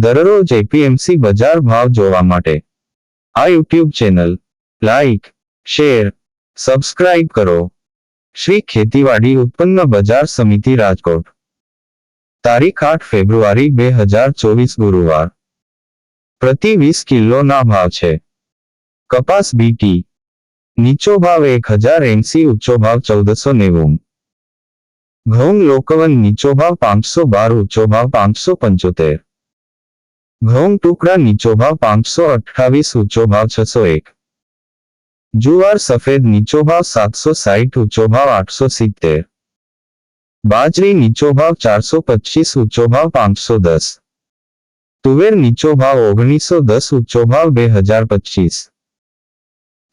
દરરોજ એપીએમસી બજાર ભાવ જોવા માટે. આ YouTube channel, like, share, subscribe કરો. શ્રી ખેતીવાડી ઉત્પન્ન બજાર સમિતિ રાજકોટ. તારીખ આઠ ફેબ્રુઆરી બે હજાર ચોવીસ ગુરુવાર. પ્રતિ વીસ કિલોના ભાવ છે. કપાસ બીટી નીચો ભાવ એક હજાર એંસી ઊંચો ભાવ ચૌદસો નેવું. ઘઉં લોકવન નીચો ભાવ પાંચસો બાર, ઊંચો ભાવ પાંચસો પંચોતેર. ઘઉં ટુકડા નીચો ભાવ પાંચસો અઠ્ઠાવીસ ઊંચો ભાવ છસો એક જુવાર સફેદ નીચો ભાવ સાતસો સાઠ ઊંચો ભાવ આઠસો સિત્તેર બાજરી નીચો ભાવ ચારસો પચીસ ઊંચો ભાવ પાંચસો દસ તુવેર નીચો ભાવ ઓગણીસો દસ ઊંચો ભાવ બે હજાર પચીસ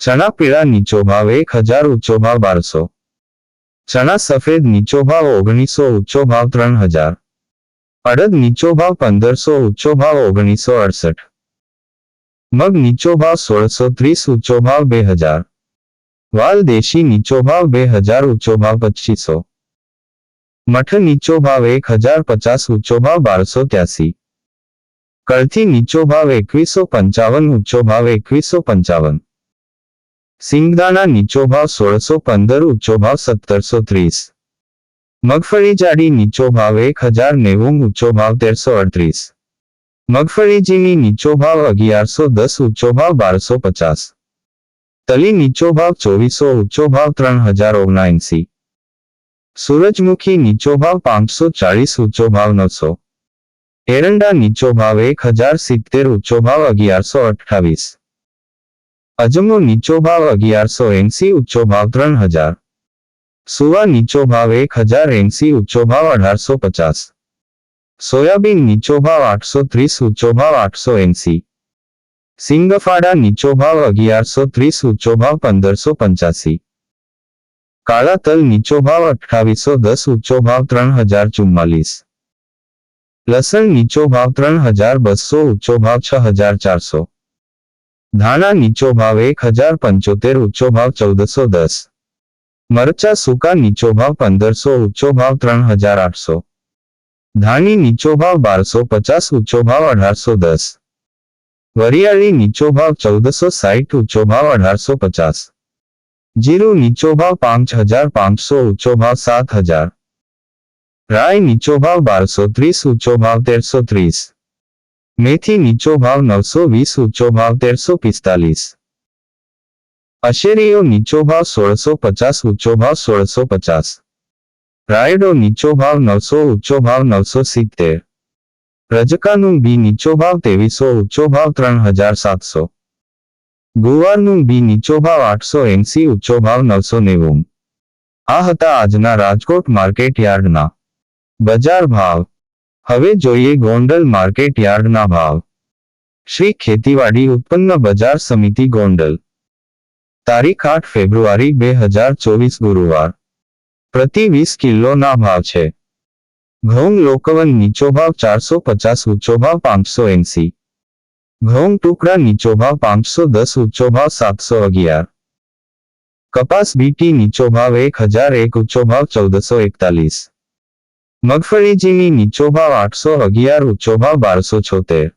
ચણા પીળા નીચો ભાવ એક હજાર ઊંચો ભાવ બારસો ચણા સફેદ નીચો ભાવ ઓગણીસો ઊંચો ભાવ ત્રણ હજાર અડદ નીચો ભાવ પંદરસો ઊંચો ભાવ ઓગણીસો અડસઠ મગ નીચો ભાવ સોળસો ત્રીસ ઊંચો ભાવ બે હજાર વાલ દેશી નીચો ભાવ બે હજાર ઊંચો ભાવ પચીસો મઠ નીચો ભાવ એક હજાર પચાસ ઊંચો ભાવ બારસો ત્યાસી કળથી નીચો ભાવ એકવીસો પંચાવન ઊંચો ભાવ એકવીસો પંચાવન સિંગદાણા નીચો ભાવ સોળસો પંદર ઊંચો ભાવ સત્તરસો ત્રીસ મગફળી જાડી નીચો ભાવ એક હજાર નેવું ઊંચો ભાવ તેરસો અડત્રીસ મગફળી ઝીણી નીચો ભાવ અગિયારસો દસ ઊંચો ભાવ બારસો પચાસ તલી નીચો ભાવ ચોવીસો ઊંચો ભાવ ત્રણ હજાર ઓગણએંસી સૂરજમુખી નીચો ભાવ પાંચસો ચાળીસ ઊંચો ભાવ નવસો એરંડા નીચો ભાવ એક હજાર સિત્તેર ઊંચો ભાવ અગિયારસો અઠ્ઠાવીસ અજમો નીચો ભાવ અગિયારસો એંસી ઊંચો ભાવ ત્રણ હજાર સુવા નીચો ભાવ એક હજાર એંસી ઊંચો ભાવ અઢારસો પચાસ સોયાબીન નીચો ભાવ આઠસો ત્રીસ ઊંચો ભાવ આઠસો એંસી સિંગફાડા નીચો ભાવ અગિયારસો ત્રીસ ઊંચો ભાવ પંદરસો પંચાસી કાળા તલ નીચો ભાવ અઠ્ઠાવીસો દસ ઊંચો ભાવ ત્રણ હજાર ચુમ્માલીસ લસણ નીચો ભાવ ત્રણ હજાર બસો ઊંચો ભાવ છ હજાર ચારસો ધાણા નીચો ભાવ એક હજાર પંચોતેર ઊંચો ભાવ ચૌદસો દસ મરચા સૂકા નીચો ભાવ પંદરસો ઊંચો ભાવ ત્રણ હજાર આઠસો ધાણી નીચો ભાવ બારસો પચાસ ઊંચો ભાવ અઢારસો દસ વરિયાળી નીચો ભાવ ચૌદસો સાઠ ઊંચો ભાવ અઢારસો પચાસ જીરું નીચો ભાવ પાંચ હજાર પાંચસો ઊંચો ભાવ સાત હજાર રાય નીચો ભાવ બારસો ત્રીસ ઊંચો ભાવ તેરસો ત્રીસ મેથી નીચો ભાવ નવસો વીસ ઊંચો ભાવ તેરસો પિસ્તાલીસ અશેરીઓ નીચો ભાવ સોળસો પચાસ, ઊંચો ભાવ સોળસો પચાસ. રાયડો નીચો ભાવ નવસો, ઊંચો ભાવ નવસો સિત્તેર. રજકાનું બી નીચો ભાવ ત્રેવીસો, ઊંચો ભાવ ત્રણ હજાર સાતસો. ગુવારનું બી નીચો ભાવ આઠસો એંસી, ઊંચો ભાવ નવસો નેવું. આ હતા આજના રાજકોટ માર્કેટ યાર્ડના. બજાર ભાવ. હવે જોઈએ ગોંડલ માર્કેટ યાર્ડના ભાવ. શ્રી ખેતીવાડી ઉત્પન્ન બજાર સમિતિ ગોંડલ. તારીખ આઠ ફેબ્રુઆરી બે હજાર ચોવીસ ગુરુવાર. પ્રતિ વીસ કિલોના ભાવ છે. ઘઉં લોકવન નીચો ભાવ ચારસો પચાસ, ઊંચો ભાવ પાંચસો એંસી. ઘઉં ટુકડા નીચો ભાવ પાંચસો દસ, ઊંચો ભાવ સાતસો અગિયાર. કપાસ બીટી નીચો ભાવ એક હજાર એક, ઊંચો ભાવ ચૌદસો એકતાલીસ. મગફળીજીની નીચો ભાવ આઠસો અગિયાર, ઊંચો ભાવ બારસો છોતેર.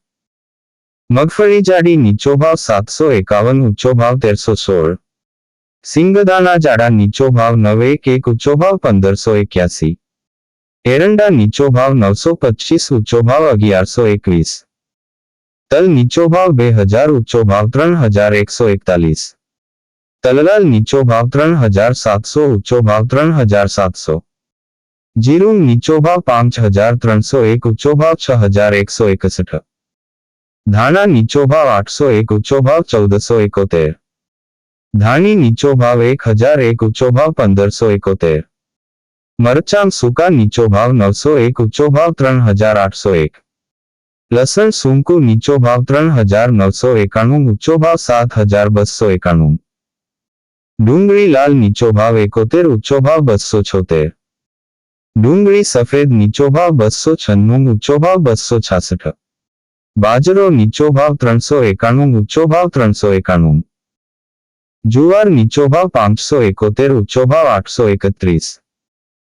મગફળી જાડી નીચો ભાવ સાતસો એકાવન ઊંચો ભાવ તેરસો સોળ સિંગદાણા જાડા નીચો ભાવ નવ એક એક ઊંચો ભાવ પંદરસો એક્યાસી એરંડા નીચો ભાવ નવસો પચીસ ઊંચો ભાવ અગિયારસો એકવીસ તલ નીચો ભાવ બે હજાર ઊંચો ભાવ ત્રણ હજાર એકસો એકતાલીસ તલલાલ નીચો ભાવ ત્રણ હજાર સાતસો ઊંચો ભાવ ત્રણ હજાર સાતસો જીરું નીચો ભાવ પાંચ હજાર ત્રણસો એક ઊંચો ભાવ છ હજાર એકસો એકસઠ ધાણા નીચો ભાવ આઠસો એક ઊંચો ભાવ ચૌદસો એકોતેર ધાણી નીચો ભાવ એક હજાર એક ઊંચો ભાવ પંદરસો એકોતેર મરચાં સૂકા નીચો ભાવ નવસો એક ઊંચો ભાવ ત્રણ હજાર આઠસો એક લસણ સૂંકુ નીચો ભાવ ત્રણ હજાર નવસો એકાણું ઊંચો ભાવ સાત હજાર બસો એકાણું ડુંગળી લાલ નીચો ભાવ એકોતેર ઊંચો ભાવ બસો છોતેર ડુંગળી સફેદ નીચો ભાવ બસો છન્નું ઊંચો ભાવ બસો છાસઠ બાજરો નીચો ભાવ ત્રણસો એકાણું ઊંચો ભાવ ત્રણસો એકાણું જુવાર નીચો ભાવ પાંચસો એકોતેર ઊંચો ભાવ આઠસો એકત્રીસ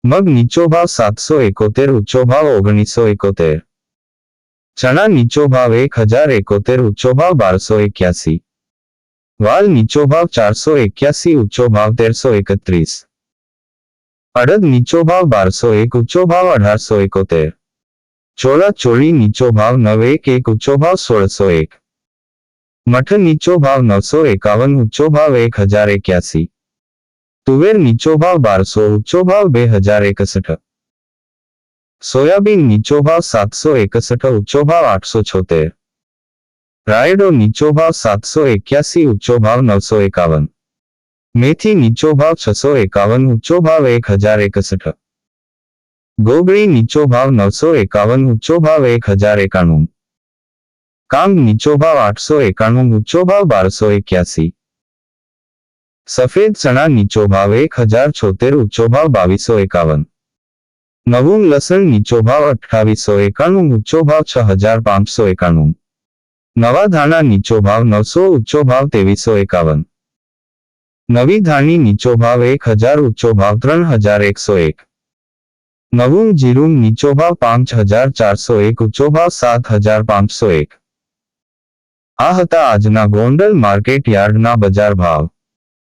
મગ નીચો ભાવ સાતસો એકોતેર ઊંચો ભાવ ઓગણીસો એકોતેર ચણા નીચો ભાવ એક હજાર એકોતેર ઊંચો ભાવ બારસો એક્યાસી વાલ નીચો ભાવ ચારસો એક્યાસી ઊંચો ભાવ તેરસો એકત્રીસ અડદ નીચો ભાવ બારસો એક ઊંચો ભાવ અઢારસો એકોતેર ચોળા ચોળી નીચો ભાવ નવ એક એક ઊંચો ભાવ સોળસો એક મઠ નીચો ભાવ નવસો એકાવન ઊંચો ભાવ એક હજાર એક્યાસી તુવેર નીચો ભાવ બારસો ઊંચો ભાવ બે હજાર એકસઠ સોયાબીન નીચો ભાવ સાતસો એકસઠ ઊંચો ભાવ આઠસો છોતેર રાયડો નીચો ભાવ સાતસો એક્યાસી ઊંચો ભાવ નવસો એકાવન મેથી નીચો ભાવ છસો એકાવન ઊંચો ભાવ એક હજાર એકસઠ ગોગળી નીચો ભાવ નવસો એકાવન, ઊંચો ભાવ એક હજાર એકાણું. કાંગ નીચો ભાવ આઠસો એકાણું, ઊંચો ભાવ બારસો એક્યાસી. સફેદ ચણા નીચો ભાવ એક હજાર છોતેર, ઊંચો ભાવ બાવીસો એકાવન. નવું લસણ નીચો ભાવ અઠાવીસો એકાણું, ઊંચો ભાવ છ હજાર પાંચસો એકાણું. નવા ધાણા નીચો ભાવ નવસો, ઊંચો ભાવ ત્રેવીસો એકાવન. નવી ધાણી નીચો ભાવ એક હજાર, ઊંચો ભાવ ત્રણ હજાર એકસો એક. નવું જીરું નીચો ભાવ પાંચ હજાર ચારસો એક ઊંચો ભાવ સાત હજાર પાંચસો એક. આ હતા આજના ગોંડલ માર્કેટ યાર્ડના બજાર ભાવ.